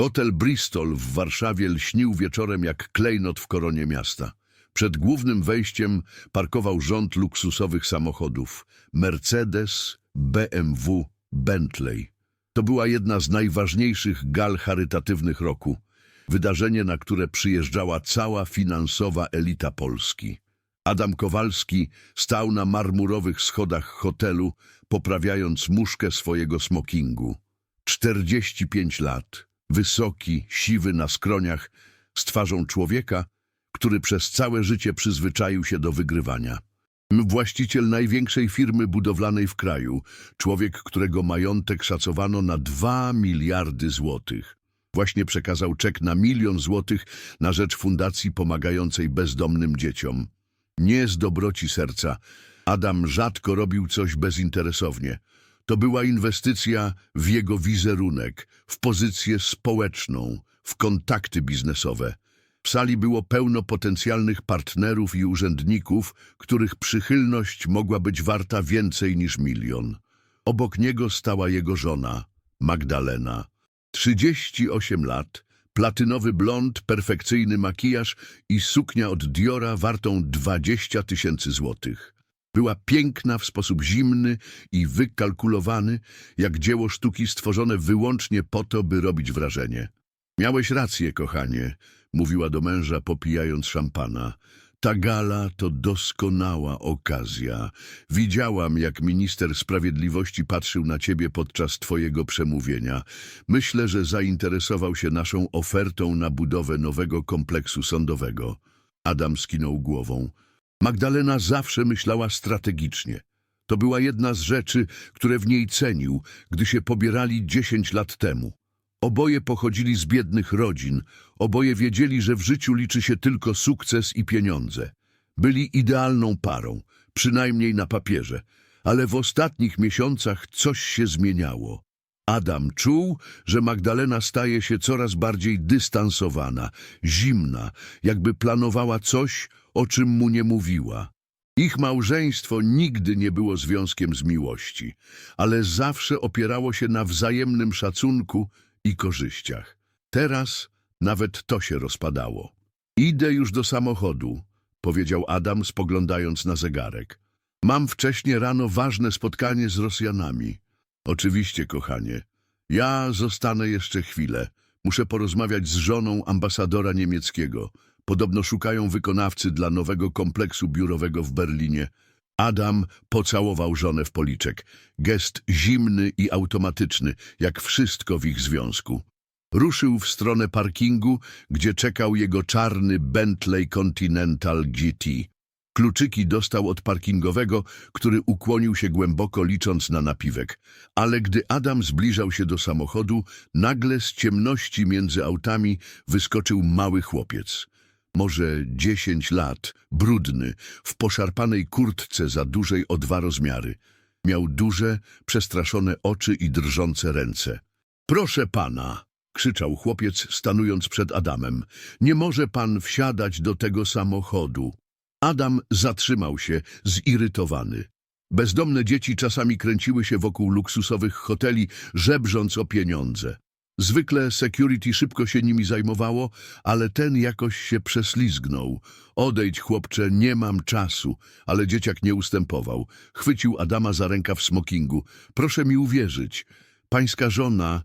Hotel Bristol w Warszawie lśnił wieczorem jak klejnot w koronie miasta. Przed głównym wejściem parkował rząd luksusowych samochodów. Mercedes, BMW, Bentley. To była jedna z najważniejszych gal charytatywnych roku. Wydarzenie, na które przyjeżdżała cała finansowa elita Polski. Adam Kowalski stał na marmurowych schodach hotelu, poprawiając muszkę swojego smokingu. 45 lat, wysoki, siwy na skroniach, z twarzą człowieka, który przez całe życie przyzwyczaił się do wygrywania. Właściciel największej firmy budowlanej w kraju, człowiek, którego majątek szacowano na 2 miliardy złotych. Właśnie przekazał czek na milion złotych na rzecz fundacji pomagającej bezdomnym dzieciom. Nie z dobroci serca. Adam rzadko robił coś bezinteresownie. To była inwestycja w jego wizerunek, w pozycję społeczną, w kontakty biznesowe. W sali było pełno potencjalnych partnerów i urzędników, których przychylność mogła być warta więcej niż milion. Obok niego stała jego żona, Magdalena. 38 lat, platynowy blond, perfekcyjny makijaż i suknia od Diora wartą 20 tysięcy złotych. Była piękna w sposób zimny i wykalkulowany, jak dzieło sztuki stworzone wyłącznie po to, by robić wrażenie. Miałeś rację, kochanie, mówiła do męża, popijając szampana. Ta gala to doskonała okazja. Widziałam, jak minister sprawiedliwości patrzył na ciebie podczas twojego przemówienia. Myślę, że zainteresował się naszą ofertą na budowę nowego kompleksu sądowego. Adam skinął głową. Magdalena zawsze myślała strategicznie. To była jedna z rzeczy, które w niej cenił, gdy się pobierali dziesięć lat temu. Oboje pochodzili z biednych rodzin, oboje wiedzieli, że w życiu liczy się tylko sukces i pieniądze. Byli idealną parą, przynajmniej na papierze, ale w ostatnich miesiącach coś się zmieniało. Adam czuł, że Magdalena staje się coraz bardziej dystansowana, zimna, jakby planowała coś, o czym mu nie mówiła. Ich małżeństwo nigdy nie było związkiem z miłości, ale zawsze opierało się na wzajemnym szacunku i korzyściach. Teraz nawet to się rozpadało. Idę już do samochodu, powiedział Adam, spoglądając na zegarek. Mam wcześnie rano ważne spotkanie z Rosjanami. Oczywiście, kochanie. Ja zostanę jeszcze chwilę. Muszę porozmawiać z żoną ambasadora niemieckiego. Podobno szukają wykonawcy dla nowego kompleksu biurowego w Berlinie. Adam pocałował żonę w policzek. Gest zimny i automatyczny, jak wszystko w ich związku. Ruszył w stronę parkingu, gdzie czekał jego czarny Bentley Continental GT. Kluczyki dostał od parkingowego, który ukłonił się głęboko, licząc na napiwek. Ale gdy Adam zbliżał się do samochodu, nagle z ciemności między autami wyskoczył mały chłopiec. Może dziesięć lat, brudny, w poszarpanej kurtce za dużej o dwa rozmiary. Miał duże, przestraszone oczy i drżące ręce. Proszę pana, krzyczał chłopiec, stanując przed Adamem. Nie może pan wsiadać do tego samochodu. Adam zatrzymał się, zirytowany. Bezdomne dzieci czasami kręciły się wokół luksusowych hoteli, żebrząc o pieniądze. Zwykle security szybko się nimi zajmowało, ale ten jakoś się przeslizgnął. Odejdź, chłopcze, nie mam czasu. Ale dzieciak nie ustępował. Chwycił Adama za rękaw w smokingu. Proszę mi uwierzyć. Pańska żona...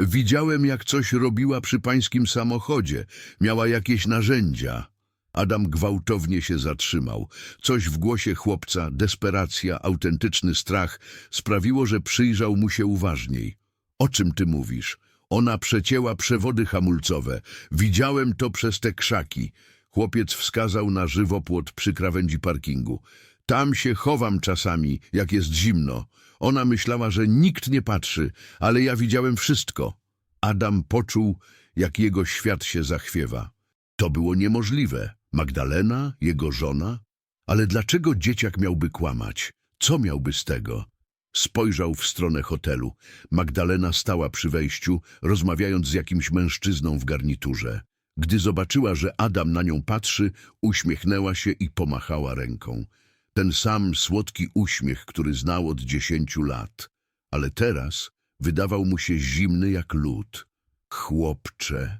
Widziałem, jak coś robiła przy pańskim samochodzie. Miała jakieś narzędzia. Adam gwałtownie się zatrzymał. Coś w głosie chłopca, desperacja, autentyczny strach sprawiło, że przyjrzał mu się uważniej. O czym ty mówisz? Ona przecięła przewody hamulcowe. Widziałem to przez te krzaki. Chłopiec wskazał na żywopłot przy krawędzi parkingu. Tam się chowam czasami, jak jest zimno. Ona myślała, że nikt nie patrzy, ale ja widziałem wszystko. Adam poczuł, jak jego świat się zachwiewa. To było niemożliwe. Magdalena, jego żona? Ale dlaczego dzieciak miałby kłamać? Co miałby z tego? Spojrzał w stronę hotelu. Magdalena stała przy wejściu, rozmawiając z jakimś mężczyzną w garniturze. Gdy zobaczyła, że Adam na nią patrzy, uśmiechnęła się i pomachała ręką. Ten sam słodki uśmiech, który znał od dziesięciu lat. Ale teraz wydawał mu się zimny jak lód. Chłopcze,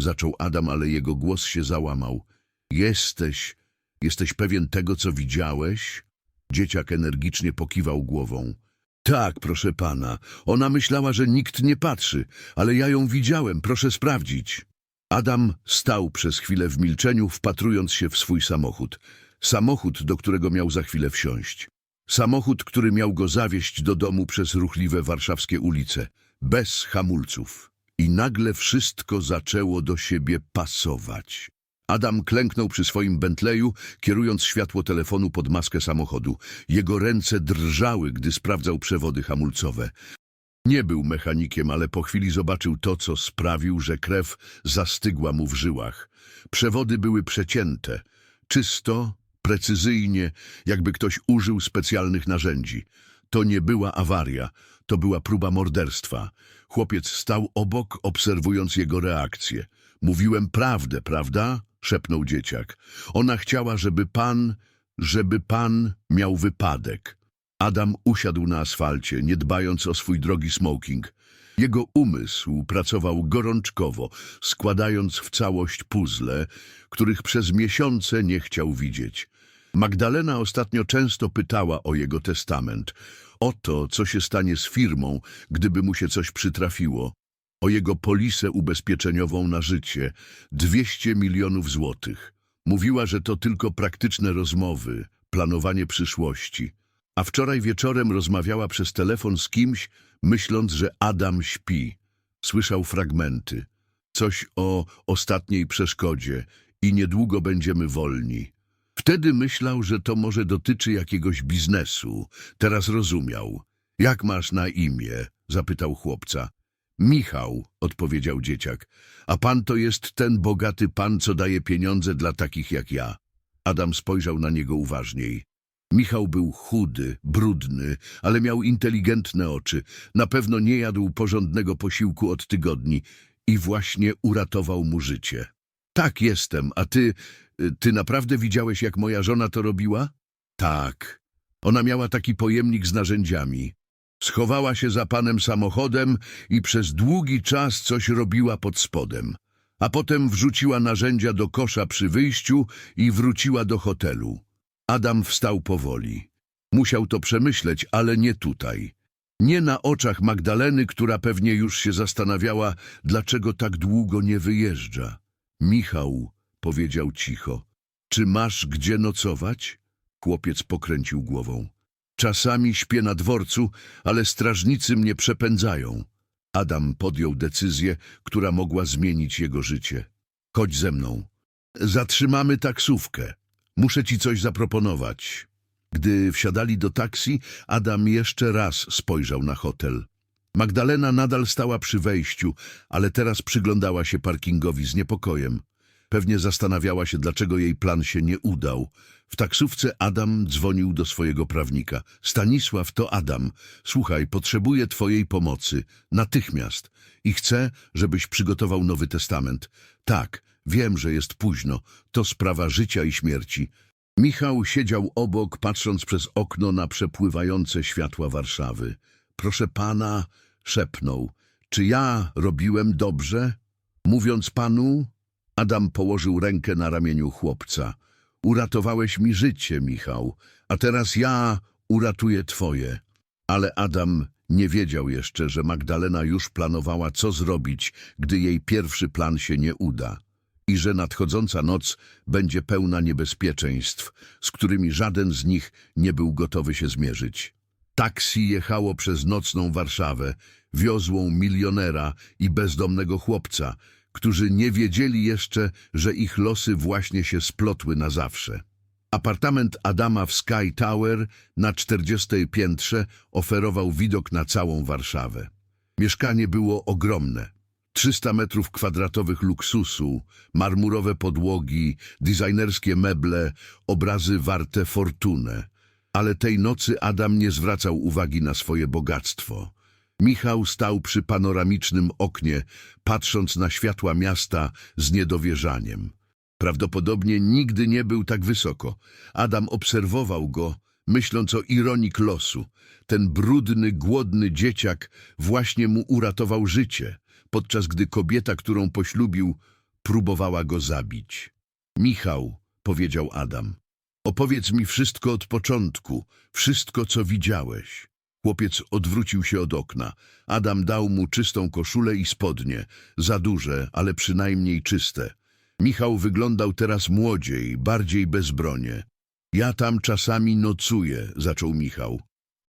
zaczął Adam, ale jego głos się załamał. Jesteś, jesteś pewien tego, co widziałeś? Dzieciak energicznie pokiwał głową. Tak, proszę pana. Ona myślała, że nikt nie patrzy, ale ja ją widziałem, proszę sprawdzić. Adam stał przez chwilę w milczeniu, wpatrując się w swój samochód. Samochód, do którego miał za chwilę wsiąść. Samochód, który miał go zawieźć do domu przez ruchliwe warszawskie ulice, bez hamulców. I nagle wszystko zaczęło do siebie pasować. Adam klęknął przy swoim Bentleyu, kierując światło telefonu pod maskę samochodu. Jego ręce drżały, gdy sprawdzał przewody hamulcowe. Nie był mechanikiem, ale po chwili zobaczył to, co sprawił, że krew zastygła mu w żyłach. Przewody były przecięte, czysto, precyzyjnie, jakby ktoś użył specjalnych narzędzi. To nie była awaria, to była próba morderstwa. Chłopiec stał obok, obserwując jego reakcję. Mówiłem prawdę, prawda? Szepnął dzieciak. Ona chciała, żeby pan, żeby pan miał wypadek. Adam usiadł na asfalcie, nie dbając o swój drogi smoking. Jego umysł pracował gorączkowo, składając w całość puzzle, których przez miesiące nie chciał widzieć. Magdalena ostatnio często pytała o jego testament, o to, co się stanie z firmą, gdyby mu się coś przytrafiło, o jego polisę ubezpieczeniową na życie, 200 milionów złotych. Mówiła, że to tylko praktyczne rozmowy, planowanie przyszłości. A wczoraj wieczorem rozmawiała przez telefon z kimś, myśląc, że Adam śpi. Słyszał fragmenty. Coś o ostatniej przeszkodzie i niedługo będziemy wolni. Wtedy myślał, że to może dotyczy jakiegoś biznesu. Teraz rozumiał. Jak masz na imię? zapytał chłopca. Michał, odpowiedział dzieciak. A pan to jest ten bogaty pan, co daje pieniądze dla takich jak ja. Adam spojrzał na niego uważniej. Michał był chudy, brudny, ale miał inteligentne oczy. Na pewno nie jadł porządnego posiłku od tygodni i właśnie uratował mu życie. Tak jestem, a ty, ty naprawdę widziałeś, jak moja żona to robiła? Tak. Ona miała taki pojemnik z narzędziami. Schowała się za panem samochodem i przez długi czas coś robiła pod spodem. A potem wrzuciła narzędzia do kosza przy wyjściu i wróciła do hotelu. Adam wstał powoli. Musiał to przemyśleć, ale nie tutaj. Nie na oczach Magdaleny, która pewnie już się zastanawiała, dlaczego tak długo nie wyjeżdża. Michał, powiedział cicho, czy masz gdzie nocować? Chłopiec pokręcił głową. Czasami śpię na dworcu, ale strażnicy mnie przepędzają. Adam podjął decyzję, która mogła zmienić jego życie. Chodź ze mną. Zatrzymamy taksówkę. Muszę ci coś zaproponować. Gdy wsiadali do taksi, Adam jeszcze raz spojrzał na hotel. Magdalena nadal stała przy wejściu, ale teraz przyglądała się parkingowi z niepokojem. Pewnie zastanawiała się, dlaczego jej plan się nie udał. W taksówce Adam dzwonił do swojego prawnika. Stanisław, to Adam. Słuchaj, potrzebuję twojej pomocy. Natychmiast. I chcę, żebyś przygotował Nowy Testament. Tak, wiem, że jest późno. To sprawa życia i śmierci. Michał siedział obok, patrząc przez okno na przepływające światła Warszawy. Proszę pana, szepnął, czy ja robiłem dobrze? Mówiąc panu, Adam położył rękę na ramieniu chłopca. Uratowałeś mi życie, Michał, a teraz ja uratuję twoje. Ale Adam nie wiedział jeszcze, że Magdalena już planowała, co zrobić, gdy jej pierwszy plan się nie uda. I że nadchodząca noc będzie pełna niebezpieczeństw, z którymi żaden z nich nie był gotowy się zmierzyć. Taksi jechało przez nocną Warszawę, wiozłą milionera i bezdomnego chłopca, którzy nie wiedzieli jeszcze, że ich losy właśnie się splotły na zawsze. Apartament Adama w Sky Tower na 40 piętrze oferował widok na całą Warszawę. Mieszkanie było ogromne. 300 metrów kwadratowych luksusu, marmurowe podłogi, designerskie meble, obrazy warte fortunę. Ale tej nocy Adam nie zwracał uwagi na swoje bogactwo. Michał stał przy panoramicznym oknie, patrząc na światła miasta z niedowierzaniem. Prawdopodobnie nigdy nie był tak wysoko. Adam obserwował go, myśląc o ironik losu. Ten brudny, głodny dzieciak właśnie mu uratował życie. podczas gdy kobieta, którą poślubił, próbowała go zabić. Michał, powiedział Adam, opowiedz mi wszystko od początku, wszystko, co widziałeś. Chłopiec odwrócił się od okna. Adam dał mu czystą koszulę i spodnie, za duże, ale przynajmniej czyste. Michał wyglądał teraz młodziej, bardziej bezbronie. Ja tam czasami nocuję, zaczął Michał.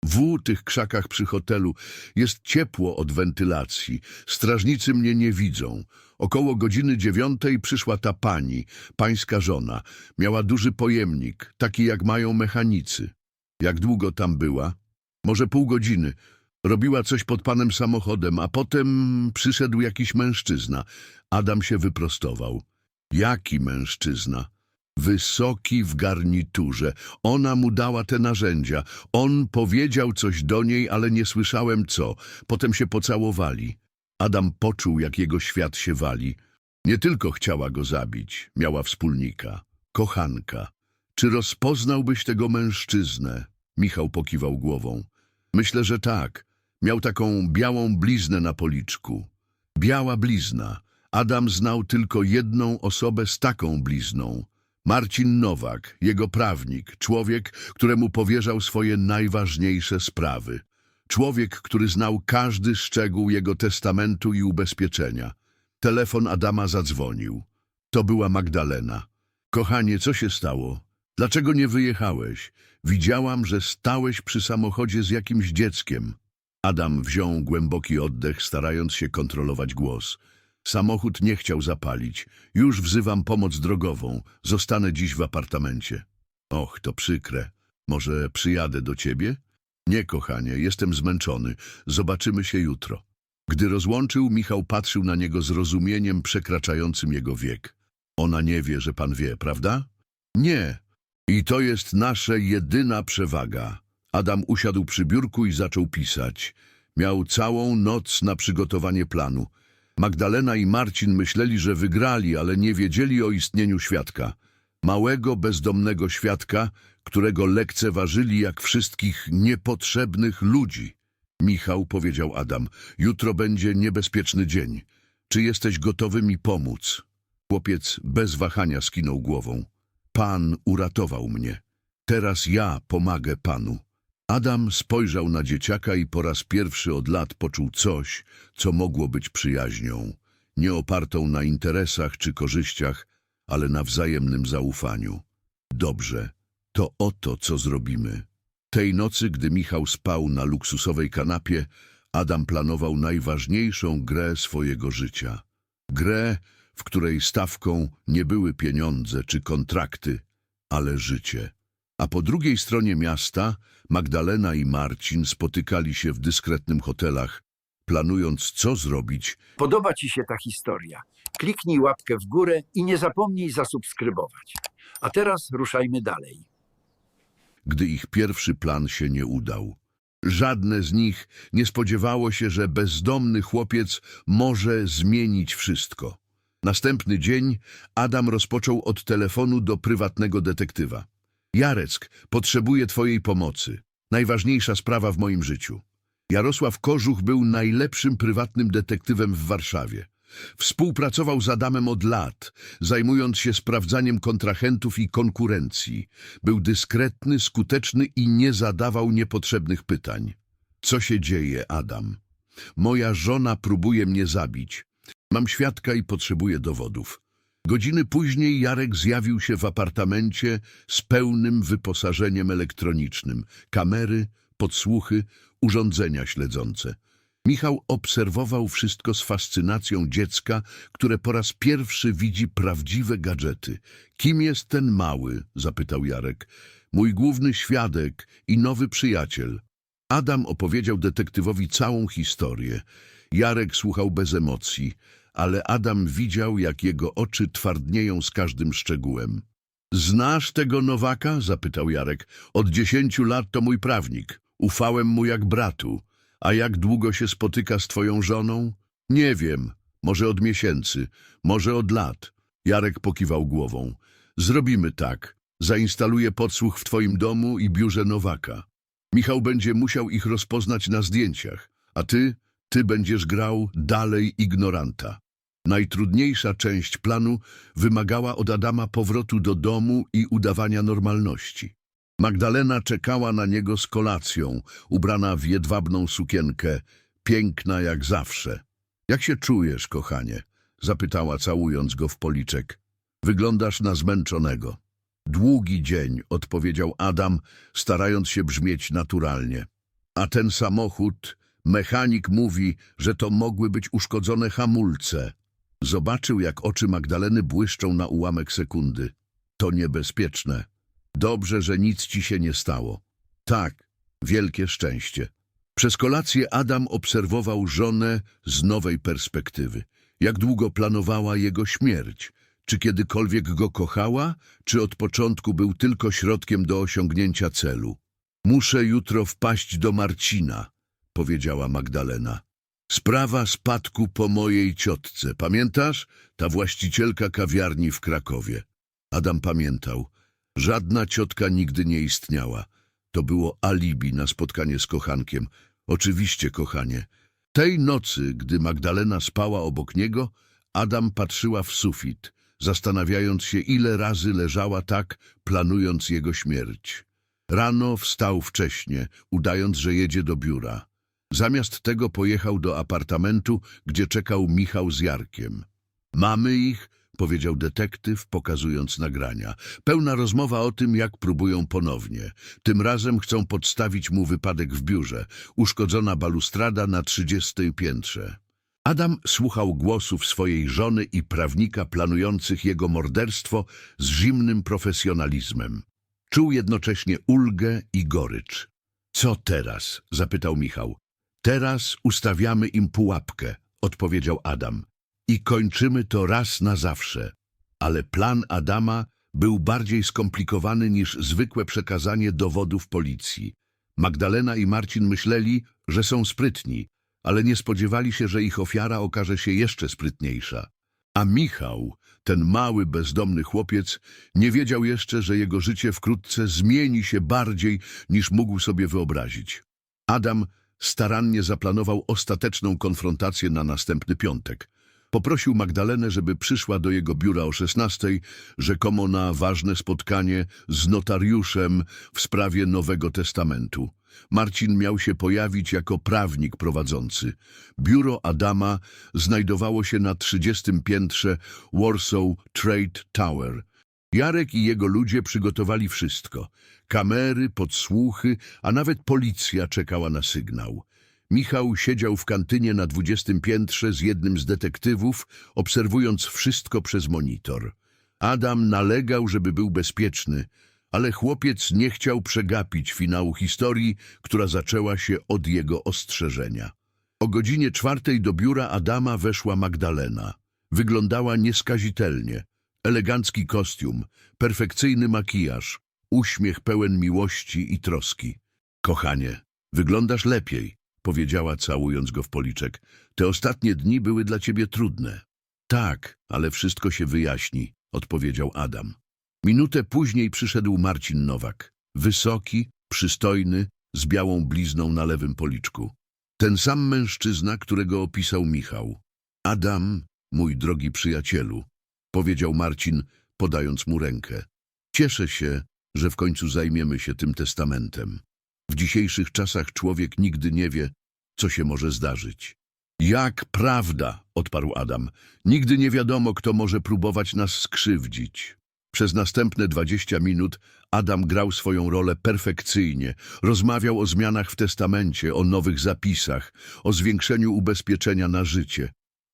W tych krzakach przy hotelu jest ciepło od wentylacji. Strażnicy mnie nie widzą. Około godziny dziewiątej przyszła ta pani, pańska żona. Miała duży pojemnik, taki jak mają mechanicy. Jak długo tam była? Może pół godziny. Robiła coś pod panem samochodem, a potem przyszedł jakiś mężczyzna. Adam się wyprostował. Jaki mężczyzna? Wysoki w garniturze. Ona mu dała te narzędzia. On powiedział coś do niej, ale nie słyszałem co. Potem się pocałowali. Adam poczuł, jak jego świat się wali. Nie tylko chciała go zabić, miała wspólnika, kochanka. Czy rozpoznałbyś tego mężczyznę? Michał pokiwał głową. Myślę, że tak. Miał taką białą bliznę na policzku. Biała blizna. Adam znał tylko jedną osobę z taką blizną. Marcin Nowak, jego prawnik, człowiek, któremu powierzał swoje najważniejsze sprawy. Człowiek, który znał każdy szczegół jego testamentu i ubezpieczenia. Telefon Adama zadzwonił. To była Magdalena. Kochanie, co się stało? Dlaczego nie wyjechałeś? Widziałam, że stałeś przy samochodzie z jakimś dzieckiem. Adam wziął głęboki oddech, starając się kontrolować głos. Samochód nie chciał zapalić. Już wzywam pomoc drogową. Zostanę dziś w apartamencie. Och, to przykre. Może przyjadę do ciebie? Nie, kochanie, jestem zmęczony. Zobaczymy się jutro. Gdy rozłączył, Michał patrzył na niego z rozumieniem przekraczającym jego wiek. Ona nie wie, że pan wie, prawda? Nie. I to jest nasza jedyna przewaga. Adam usiadł przy biurku i zaczął pisać. Miał całą noc na przygotowanie planu. Magdalena i Marcin myśleli, że wygrali, ale nie wiedzieli o istnieniu świadka. Małego, bezdomnego świadka, którego lekceważyli jak wszystkich niepotrzebnych ludzi. Michał, powiedział Adam, jutro będzie niebezpieczny dzień. Czy jesteś gotowy mi pomóc? Chłopiec bez wahania skinął głową. Pan uratował mnie. Teraz ja pomagę panu. Adam spojrzał na dzieciaka i po raz pierwszy od lat poczuł coś, co mogło być przyjaźnią, nie opartą na interesach czy korzyściach, ale na wzajemnym zaufaniu. Dobrze, to oto co zrobimy. Tej nocy, gdy Michał spał na luksusowej kanapie, Adam planował najważniejszą grę swojego życia. Grę, w której stawką nie były pieniądze czy kontrakty, ale życie. A po drugiej stronie miasta Magdalena i Marcin spotykali się w dyskretnym hotelach, planując co zrobić, Podoba Ci się ta historia? Kliknij łapkę w górę i nie zapomnij zasubskrybować. A teraz ruszajmy dalej. gdy ich pierwszy plan się nie udał. Żadne z nich nie spodziewało się, że bezdomny chłopiec może zmienić wszystko. Następny dzień Adam rozpoczął od telefonu do prywatnego detektywa. Jareck, potrzebuję twojej pomocy. Najważniejsza sprawa w moim życiu. Jarosław Kożuch był najlepszym prywatnym detektywem w Warszawie. Współpracował z Adamem od lat, zajmując się sprawdzaniem kontrahentów i konkurencji. Był dyskretny, skuteczny i nie zadawał niepotrzebnych pytań. Co się dzieje, Adam? Moja żona próbuje mnie zabić. Mam świadka i potrzebuję dowodów. Godziny później Jarek zjawił się w apartamencie z pełnym wyposażeniem elektronicznym. Kamery, podsłuchy, urządzenia śledzące. Michał obserwował wszystko z fascynacją dziecka, które po raz pierwszy widzi prawdziwe gadżety. Kim jest ten mały? zapytał Jarek. Mój główny świadek i nowy przyjaciel. Adam opowiedział detektywowi całą historię. Jarek słuchał bez emocji, ale Adam widział, jak jego oczy twardnieją z każdym szczegółem. Znasz tego Nowaka? zapytał Jarek. Od dziesięciu lat to mój prawnik. Ufałem mu jak bratu. A jak długo się spotyka z twoją żoną? Nie wiem. Może od miesięcy, może od lat. Jarek pokiwał głową. Zrobimy tak. Zainstaluję podsłuch w twoim domu i biurze Nowaka. Michał będzie musiał ich rozpoznać na zdjęciach. A ty? Ty będziesz grał dalej ignoranta. Najtrudniejsza część planu wymagała od Adama powrotu do domu i udawania normalności. Magdalena czekała na niego z kolacją, ubrana w jedwabną sukienkę, piękna jak zawsze. Jak się czujesz, kochanie? zapytała, całując go w policzek. Wyglądasz na zmęczonego. Długi dzień, odpowiedział Adam, starając się brzmieć naturalnie. A ten samochód, mechanik mówi, że to mogły być uszkodzone hamulce. Zobaczył, jak oczy Magdaleny błyszczą na ułamek sekundy. To niebezpieczne. Dobrze, że nic ci się nie stało. Tak, wielkie szczęście. Przez kolację Adam obserwował żonę z nowej perspektywy. Jak długo planowała jego śmierć? Czy kiedykolwiek go kochała, czy od początku był tylko środkiem do osiągnięcia celu? Muszę jutro wpaść do Marcina, powiedziała Magdalena. Sprawa spadku po mojej ciotce. Pamiętasz? Ta właścicielka kawiarni w Krakowie. Adam pamiętał. Żadna ciotka nigdy nie istniała. To było alibi na spotkanie z kochankiem. Oczywiście, kochanie. Tej nocy, gdy Magdalena spała obok niego, Adam patrzyła w sufit, zastanawiając się, ile razy leżała tak, planując jego śmierć. Rano wstał wcześnie, udając, że jedzie do biura. Zamiast tego pojechał do apartamentu, gdzie czekał Michał z Jarkiem. Mamy ich, powiedział detektyw, pokazując nagrania. Pełna rozmowa o tym, jak próbują ponownie. Tym razem chcą podstawić mu wypadek w biurze. Uszkodzona balustrada na trzydziestej piętrze. Adam słuchał głosów swojej żony i prawnika planujących jego morderstwo z zimnym profesjonalizmem. Czuł jednocześnie ulgę i gorycz. Co teraz? zapytał Michał. Teraz ustawiamy im pułapkę, odpowiedział Adam. I kończymy to raz na zawsze. Ale plan Adama był bardziej skomplikowany niż zwykłe przekazanie dowodów policji. Magdalena i Marcin myśleli, że są sprytni, ale nie spodziewali się, że ich ofiara okaże się jeszcze sprytniejsza. A Michał, ten mały, bezdomny chłopiec, nie wiedział jeszcze, że jego życie wkrótce zmieni się bardziej, niż mógł sobie wyobrazić. Adam starannie zaplanował ostateczną konfrontację na następny piątek. Poprosił Magdalenę, żeby przyszła do jego biura o 16, rzekomo na ważne spotkanie z notariuszem w sprawie Nowego Testamentu. Marcin miał się pojawić jako prawnik prowadzący. Biuro Adama znajdowało się na 30 piętrze Warsaw Trade Tower. Jarek i jego ludzie przygotowali wszystko. Kamery, podsłuchy, a nawet policja czekała na sygnał. Michał siedział w kantynie na dwudziestym piętrze z jednym z detektywów, obserwując wszystko przez monitor. Adam nalegał, żeby był bezpieczny, ale chłopiec nie chciał przegapić finału historii, która zaczęła się od jego ostrzeżenia. O godzinie czwartej do biura Adama weszła Magdalena. Wyglądała nieskazitelnie. Elegancki kostium, perfekcyjny makijaż, uśmiech pełen miłości i troski. Kochanie, wyglądasz lepiej, powiedziała całując go w policzek. Te ostatnie dni były dla ciebie trudne. Tak, ale wszystko się wyjaśni, odpowiedział Adam. Minutę później przyszedł Marcin Nowak. Wysoki, przystojny, z białą blizną na lewym policzku. Ten sam mężczyzna, którego opisał Michał. Adam, mój drogi przyjacielu, powiedział Marcin, podając mu rękę. Cieszę się, że w końcu zajmiemy się tym testamentem. W dzisiejszych czasach człowiek nigdy nie wie, co się może zdarzyć. Jak prawda, odparł Adam. Nigdy nie wiadomo, kto może próbować nas skrzywdzić. Przez następne dwadzieścia minut Adam grał swoją rolę perfekcyjnie. Rozmawiał o zmianach w testamencie, o nowych zapisach, o zwiększeniu ubezpieczenia na życie.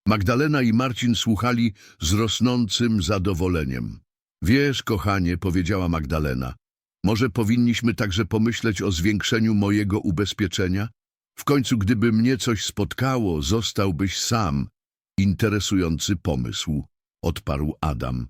Magdalena i Marcin słuchali z rosnącym zadowoleniem. Wiesz, kochanie, powiedziała Magdalena, może powinniśmy także pomyśleć o zwiększeniu mojego ubezpieczenia? W końcu, gdyby mnie coś spotkało, zostałbyś sam. Interesujący pomysł, odparł Adam.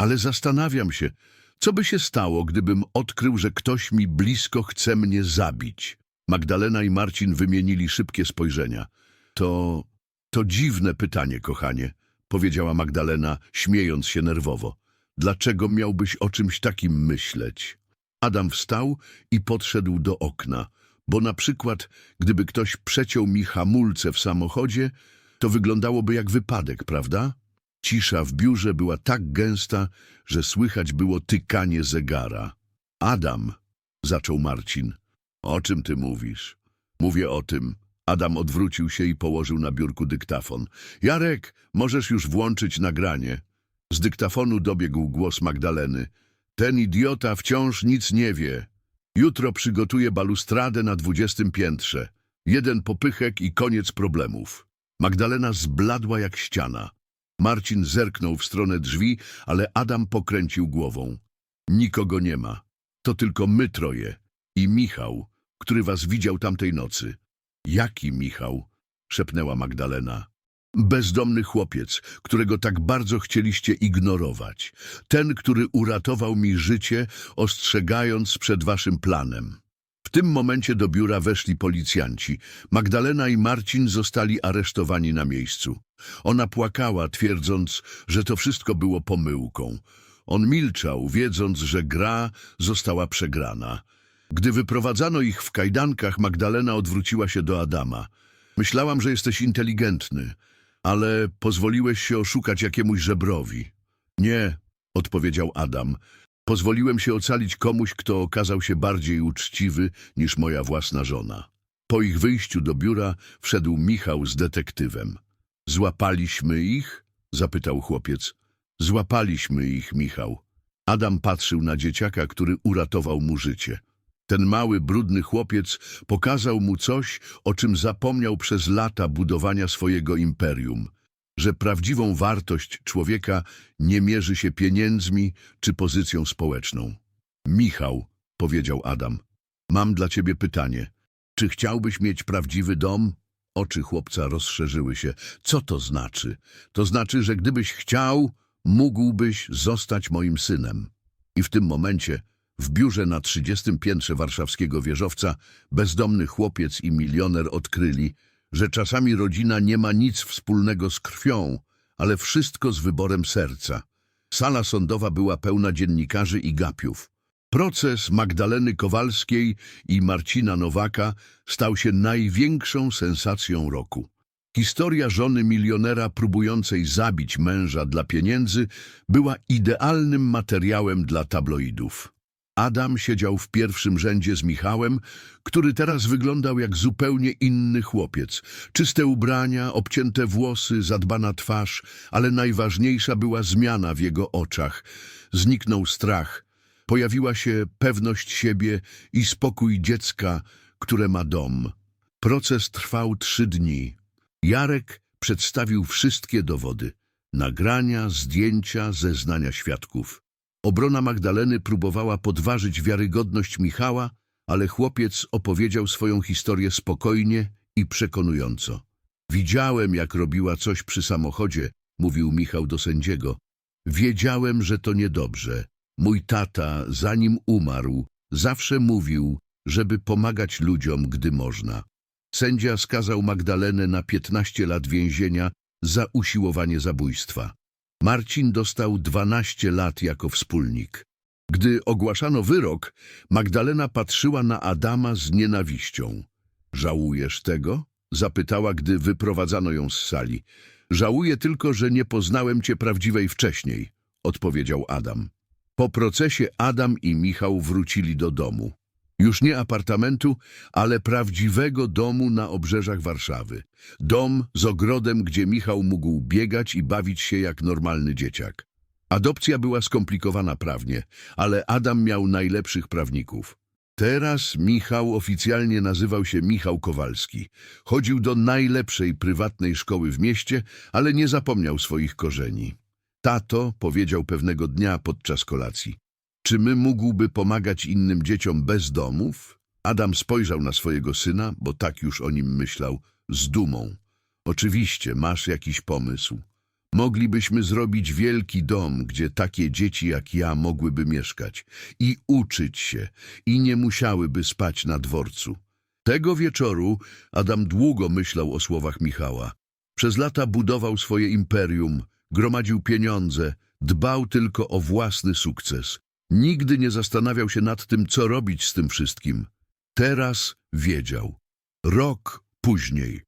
Ale zastanawiam się, co by się stało, gdybym odkrył, że ktoś mi blisko chce mnie zabić. Magdalena i Marcin wymienili szybkie spojrzenia. To... to dziwne pytanie, kochanie, powiedziała Magdalena, śmiejąc się nerwowo. Dlaczego miałbyś o czymś takim myśleć? Adam wstał i podszedł do okna. bo na przykład, gdyby ktoś przeciął mi hamulce w samochodzie, to wyglądałoby jak wypadek, prawda? Cisza w biurze była tak gęsta, że słychać było tykanie zegara. Adam, zaczął Marcin. O czym ty mówisz? Mówię o tym. Adam odwrócił się i położył na biurku dyktafon. Jarek, możesz już włączyć nagranie. Z dyktafonu dobiegł głos Magdaleny. Ten idiota wciąż nic nie wie. Jutro przygotuje balustradę na dwudziestym piętrze. Jeden popychek i koniec problemów. Magdalena zbladła jak ściana. Marcin zerknął w stronę drzwi, ale Adam pokręcił głową. Nikogo nie ma. To tylko my troje. I Michał, który was widział tamtej nocy. Jaki Michał? szepnęła Magdalena. Bezdomny chłopiec, którego tak bardzo chcieliście ignorować. Ten, który uratował mi życie, ostrzegając przed waszym planem. W tym momencie do biura weszli policjanci. Magdalena i Marcin zostali aresztowani na miejscu. Ona płakała, twierdząc, że to wszystko było pomyłką. On milczał, wiedząc, że gra została przegrana. Gdy wyprowadzano ich w kajdankach, Magdalena odwróciła się do Adama. Myślałam, że jesteś inteligentny, ale pozwoliłeś się oszukać jakiemuś żebrowi. Nie, odpowiedział Adam. Pozwoliłem się ocalić komuś, kto okazał się bardziej uczciwy niż moja własna żona. Po ich wyjściu do biura wszedł Michał z detektywem. Złapaliśmy ich? zapytał chłopiec. Złapaliśmy ich, Michał. Adam patrzył na dzieciaka, który uratował mu życie. Ten mały, brudny chłopiec pokazał mu coś, o czym zapomniał przez lata budowania swojego imperium, że prawdziwą wartość człowieka nie mierzy się pieniędzmi czy pozycją społeczną. Michał, powiedział Adam, mam dla ciebie pytanie. Czy chciałbyś mieć prawdziwy dom? Oczy chłopca rozszerzyły się. Co to znaczy? To znaczy, że gdybyś chciał, mógłbyś zostać moim synem. I w tym momencie w biurze na 30 piętrze warszawskiego wieżowca bezdomny chłopiec i milioner odkryli, że czasami rodzina nie ma nic wspólnego z krwią, ale wszystko z wyborem serca. Sala sądowa była pełna dziennikarzy i gapiów. Proces Magdaleny Kowalskiej i Marcina Nowaka stał się największą sensacją roku. Historia żony milionera próbującej zabić męża dla pieniędzy była idealnym materiałem dla tabloidów. Adam siedział w pierwszym rzędzie z Michałem, który teraz wyglądał jak zupełnie inny chłopiec. Czyste ubrania, obcięte włosy, zadbana twarz, ale najważniejsza była zmiana w jego oczach. Zniknął strach. Pojawiła się pewność siebie i spokój dziecka, które ma dom. Proces trwał trzy dni. Jarek przedstawił wszystkie dowody. Nagrania, zdjęcia, zeznania świadków. Obrona Magdaleny próbowała podważyć wiarygodność Michała, ale chłopiec opowiedział swoją historię spokojnie i przekonująco. Widziałem, jak robiła coś przy samochodzie, mówił Michał do sędziego. Wiedziałem, że to niedobrze. Mój tata, zanim umarł, zawsze mówił, żeby pomagać ludziom, gdy można. Sędzia skazał Magdalenę na 15 lat więzienia za usiłowanie zabójstwa. Marcin dostał 12 lat jako wspólnik. Gdy ogłaszano wyrok, Magdalena patrzyła na Adama z nienawiścią. Żałujesz tego? Zapytała, gdy wyprowadzano ją z sali. Żałuję tylko, że nie poznałem cię prawdziwej wcześniej, odpowiedział Adam. Po procesie Adam i Michał wrócili do domu. Już nie apartamentu, ale prawdziwego domu na obrzeżach Warszawy. Dom z ogrodem, gdzie Michał mógł biegać i bawić się jak normalny dzieciak. Adopcja była skomplikowana prawnie, ale Adam miał najlepszych prawników. Teraz Michał oficjalnie nazywał się Michał Kowalski. Chodził do najlepszej prywatnej szkoły w mieście, ale nie zapomniał swoich korzeni. Tato powiedział pewnego dnia podczas kolacji. Czy my mógłby pomagać innym dzieciom bez domów? Adam spojrzał na swojego syna, bo tak już o nim myślał, z dumą. Oczywiście, masz jakiś pomysł. Moglibyśmy zrobić wielki dom, gdzie takie dzieci jak ja mogłyby mieszkać i uczyć się i nie musiałyby spać na dworcu. Tego wieczoru Adam długo myślał o słowach Michała. Przez lata budował swoje imperium, gromadził pieniądze, dbał tylko o własny sukces. Nigdy nie zastanawiał się nad tym, co robić z tym wszystkim. Teraz wiedział. Rok później.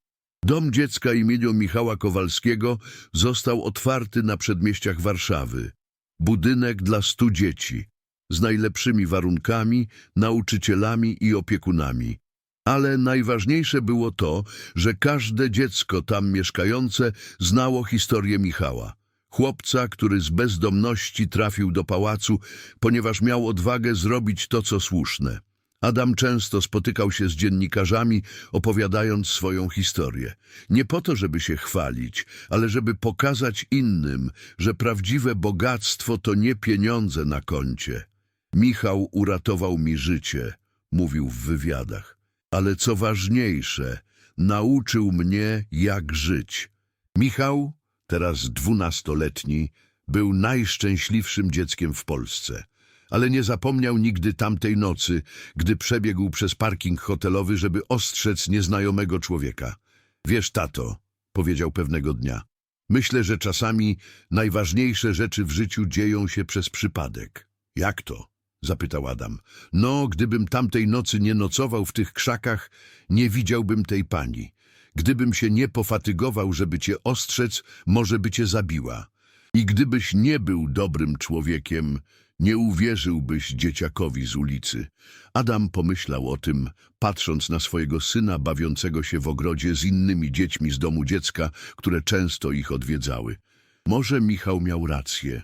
Dom dziecka imieniu Michała Kowalskiego został otwarty na przedmieściach Warszawy. Budynek dla stu dzieci, z najlepszymi warunkami, nauczycielami i opiekunami. Ale najważniejsze było to, że każde dziecko tam mieszkające znało historię Michała. Chłopca, który z bezdomności trafił do pałacu, ponieważ miał odwagę zrobić to, co słuszne. Adam często spotykał się z dziennikarzami, opowiadając swoją historię. Nie po to, żeby się chwalić, ale żeby pokazać innym, że prawdziwe bogactwo to nie pieniądze na koncie. Michał uratował mi życie, mówił w wywiadach. Ale co ważniejsze, nauczył mnie, jak żyć. Michał, teraz dwunastoletni, był najszczęśliwszym dzieckiem w Polsce. Ale nie zapomniał nigdy tamtej nocy, gdy przebiegł przez parking hotelowy, żeby ostrzec nieznajomego człowieka. Wiesz, tato, powiedział pewnego dnia, myślę, że czasami najważniejsze rzeczy w życiu dzieją się przez przypadek. Jak to? zapytał Adam. No, gdybym tamtej nocy nie nocował w tych krzakach, nie widziałbym tej pani. Gdybym się nie pofatygował, żeby cię ostrzec, może by cię zabiła. I gdybyś nie był dobrym człowiekiem, nie uwierzyłbyś dzieciakowi z ulicy. Adam pomyślał o tym, patrząc na swojego syna bawiącego się w ogrodzie z innymi dziećmi z domu dziecka, które często ich odwiedzały. Może Michał miał rację.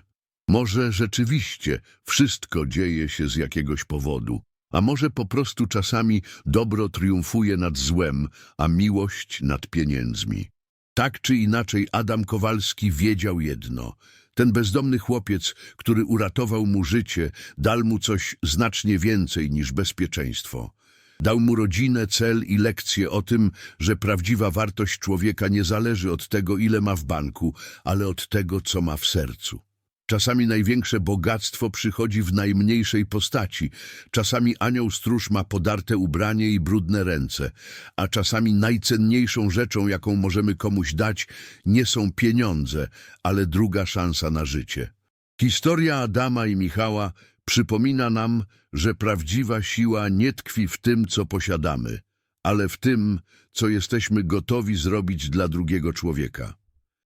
Może rzeczywiście wszystko dzieje się z jakiegoś powodu, a może po prostu czasami dobro triumfuje nad złem, a miłość nad pieniędzmi. Tak czy inaczej Adam Kowalski wiedział jedno. Ten bezdomny chłopiec, który uratował mu życie, dał mu coś znacznie więcej niż bezpieczeństwo. Dał mu rodzinę, cel i lekcję o tym, że prawdziwa wartość człowieka nie zależy od tego, ile ma w banku, ale od tego, co ma w sercu. Czasami największe bogactwo przychodzi w najmniejszej postaci. Czasami anioł stróż ma podarte ubranie i brudne ręce, a czasami najcenniejszą rzeczą, jaką możemy komuś dać, nie są pieniądze, ale druga szansa na życie. Historia Adama i Michała przypomina nam, że prawdziwa siła nie tkwi w tym, co posiadamy, ale w tym, co jesteśmy gotowi zrobić dla drugiego człowieka.